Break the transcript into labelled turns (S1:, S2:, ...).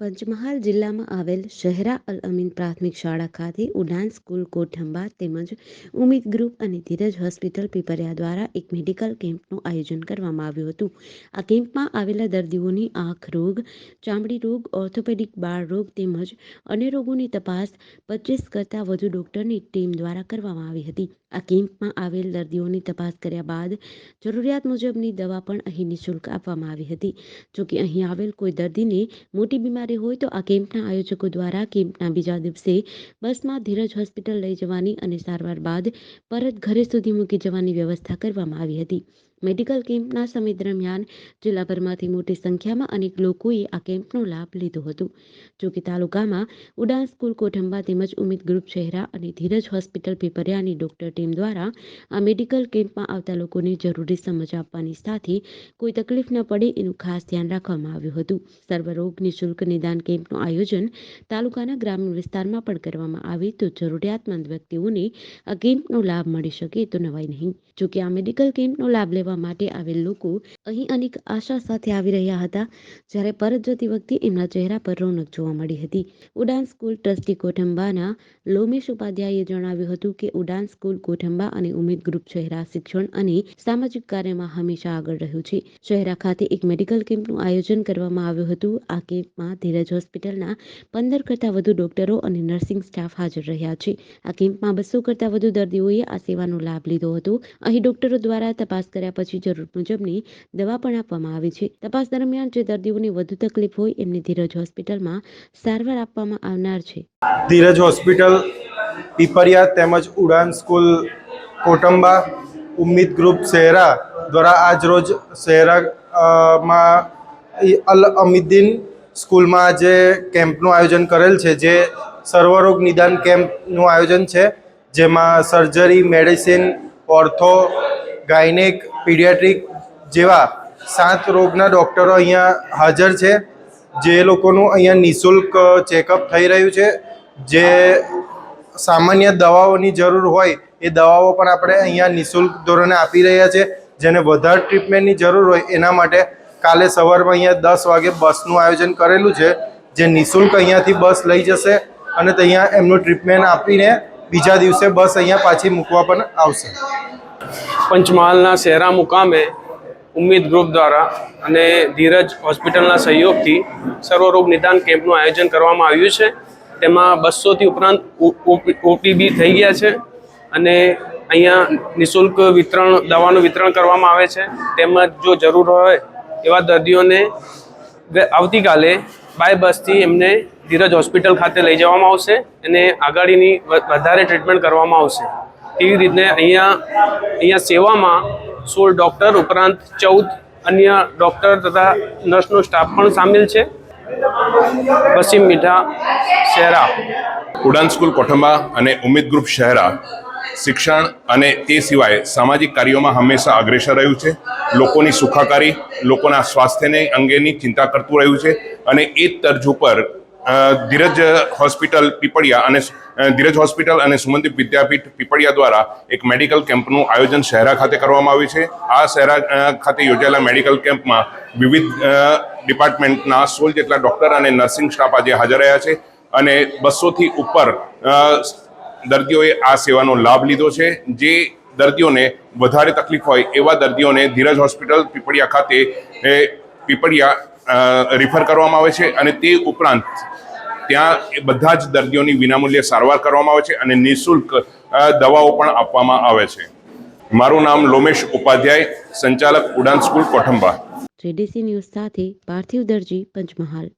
S1: પંચમહાલ જિલ્લામાં આવેલ શહેરા અલ અમીન પ્રાથમિક શાળા ખાતે ઉડાન સ્કૂલ કોઠંબા તેમજ ઉમિત ગ્રુપ અને ધીરજ હોસ્પિટલ પીપરિયા દ્વારા એક મેડિકલ કેમ્પનું આયોજન કરવામાં આવ્યું હતું. આ કેમ્પમાં આવેલા દર્દીઓની આંખ રોગ, ચામડી રોગ, ઓર્થોપેડિક બાળ રોગ તેમજ અન્ય રોગોની તપાસ પચીસ કરતાં વધુ ડોક્ટરની ટીમ દ્વારા કરવામાં આવી હતી. આ કેમ્પમાં આવેલ દર્દીઓની તપાસ કર્યા બાદ જરૂરિયાત મુજબની દવા પણ અહીં નિઃશુલ્ક આપવામાં આવી હતી. જોકે અહીં આવેલ કોઈ દર્દીને મોટી બીમારી હોય તો આ કેમ્પના આયોજકો દ્વારા કેમ્પના બીજા દિવસે બસમાં ધીરજ હોસ્પિટલ લઈ જવાની અને સારવાર બાદ પરત ઘરે સુધી મૂકી જવાની વ્યવસ્થા કરવામાં આવી હતી. મેડિકલ કેમ્પના સમય દરમિયાન જિલ્લાભરમાંથી મોટી સંખ્યામાં અનેક લોકોએ આ કેમ્પનો લાભ લીધો હતો. જોકે તાલુકામાં ઉડાન સ્કૂલ કોઠંબા તેમજ ઉમિત ગ્રુપ શહેરા અને ધીરજ હોસ્પિટલ પીપરિયાની ડોક્ટર ટીમ દ્વારા આ મેડિકલ કેમ્પમાં આવતા લોકોને જરૂરી સમજ આપવાની સાથે કોઈ તકલીફ ન પડે એનું ખાસ ધ્યાન રાખવામાં આવ્યું હતું. સર્વરોગ નિઃશુલ્ક નિદાન કેમ્પનું આયોજન તાલુકાના ગ્રામીણ વિસ્તારમાં પણ કરવામાં આવે તો જરૂરિયાતમંદ વ્યક્તિઓને આ કેમ્પનો લાભ મળી શકે તો નવાઈ નહીં. જોકે આ મેડિકલ કેમ્પનો લાભ લેવા માટે આવેલ લોકો અહીં અનેક આશા સાથે આવી રહ્યા હતા, જ્યારે પરત જતી વખતે એમના ચહેરા પર રોનક જોવા મળી હતી. ઉડાન સ્કૂલ ટ્રસ્ટી કોઠંબાના લોમેશ ઉપાધ્યાયે જણાવ્યું હતું કે, ઉડાન સ્કૂલ કોઠંબા અને ઉમેદ ગ્રુપ શહેરા શિક્ષણ અને સામાજિક કાર્યમાં હંમેશા આગળ રહ્યું છે. શહેરા ખાતે એક મેડિકલ કેમ્પનું આયોજન કરવામાં આવ્યું હતું. આ કેમ્પમાં ધીરજ હોસ્પિટલના પંદર કરતાં વધુ ડોક્ટરો અને નર્સિંગ સ્ટાફ હાજર રહ્યા છે. આ કેમ્પમાં બસો કરતાં વધુ દર્દીઓએ આ સેવાનો લાભ લીધો હતો. અહીં ડોક્ટરો દ્વારા તપાસ કર્યા પછી જરૂર મુજબની દવા પણ આપવામાં આવી છે. તપાસ દરમિયાન જે દર્દીઓને વધુ તકલીફ હોય એમને ધીરજ હોસ્પિટલમાં સારવાર આપવામાં આવનાર છે.
S2: ધીરજ હોસ્પિટલ, પીપરિયા તેમજ ઉડાન સ્કૂલ, કોટંબા, ઉમ્મીદ ગ્રુપ શહેરા દ્વારા આજરોજ શહેરા માં અલ અમીદ્દીન સ્કૂલમાં જે કેમ્પનું આયોજન કરેલ છે, જે સર્વરોગ નિદાન કેમ્પનું આયોજન છે, જેમાં surgery, medicine, ortho, gynaec paediatric જેવા સાત રોગના ડૉક્ટરો અહીંયા હાજર છે. જે લોકોનું અહીંયા નિઃશુલ્ક ચેકઅપ થઈ રહ્યું છે. જે સામાન્ય દવાઓની જરૂર હોય એ દવાઓ પણ આપણે અહીંયા નિઃશુલ્ક ધોરણે આપી રહ્યા છે. જેને વધારે ટ્રીટમેન્ટની જરૂર હોય એના માટે કાલે સવારમાં અહીંયા દસ વાગે બસનું આયોજન કરેલું છે. જે નિઃશુલ્ક અહીંયાથી બસ લઈ જશે અને ત્યાં એમનું ટ્રીટમેન્ટ આપીને બીજા દિવસે બસ અહીંયા પાછી મૂકવા પણ આવશે.
S3: પંચમહાલના શહેરા મુકામે ઉમ્મીદ ગ્રુપ દ્વારા અને ધીરજ હોસ્પિટલના સહયોગથી સર્વરોગ નિદાન કેમ્પનું આયોજન કરવામાં આવ્યું છે. તેમાં બસોથી ઉપરાંત ઓપીબી થઈ ગયા છે અને અહીંયા નિઃશુલ્ક વિતરણ, દવાનું વિતરણ કરવામાં આવે છે. તેમજ જો જરૂર હોય એવા દર્દીઓને આવતીકાલે બાય બસથી એમને ધીરજ હોસ્પિટલ ખાતે લઈ જવામાં આવશે અને આગાડીની વધારે ટ્રીટમેન્ટ કરવામાં આવશે. એવી રીતે અહીંયા અહીંયા સેવામાં સોળ ડૉક્ટર ઉપરાંત ચૌદ અન્ય ડૉક્ટર તથા નર્સનો સ્ટાફ પણ સામેલ છે. પશ્ચિમ મીઠા શહેરા
S4: ઉડાન સ્કૂલ કોઠંબા અને ઉમેદ ગ્રુપ શહેરા શિક્ષણ અને તે સિવાય સામાજિક કાર્યોમાં હંમેશા અગ્રેસર રહ્યું છે. લોકોની સુખાકારી, લોકોના સ્વાસ્થ્યને અંગેની ચિંતા કરતું રહ્યું છે અને એ તર્જ ઉપર ધીરજ હોસ્પિટલ પીપળિયા અને ધીરજ હોસ્પિટલ અને સુમંદિપ વિદ્યાપીઠ પીપળિયા દ્વારા એક મેડિકલ કેમ્પનું આયોજન શહેરા ખાતે કરવામાં આવ્યું છે. આ શહેરા ખાતે યોજાયેલા મેડિકલ કેમ્પમાં વિવિધ ડિપાર્ટમેન્ટના સોળ જેટલા ડૉક્ટર અને નર્સિંગ સ્ટાફ આજે હાજર રહ્યા છે અને બસોથી ઉપર દર્દીઓએ આ સેવાનો લાભ લીધો છે. જે દર્દીઓને વધારે તકલીફ હોય એવા દર્દીઓને ધીરજ હોસ્પિટલ પીપળિયા ખાતે પીપળિયા રિફર કરવામાં આવે છે અને તે ઉપરાંત ત્યાં બધા જ દર્દીઓની વિનામૂલ્યે સારવાર કરવામાં આવે છે અને નિઃશુલ્ક દવાઓ પણ આપવામાં આવે છે. મારું નામ લોમેશ ઉપાધ્યાય, સંચાલક ઉડાન સ્કૂલ કોઠંબા.
S1: જેડીસી ન્યૂઝ સાથે પાર્થિવ દરજી પંચમહાલ.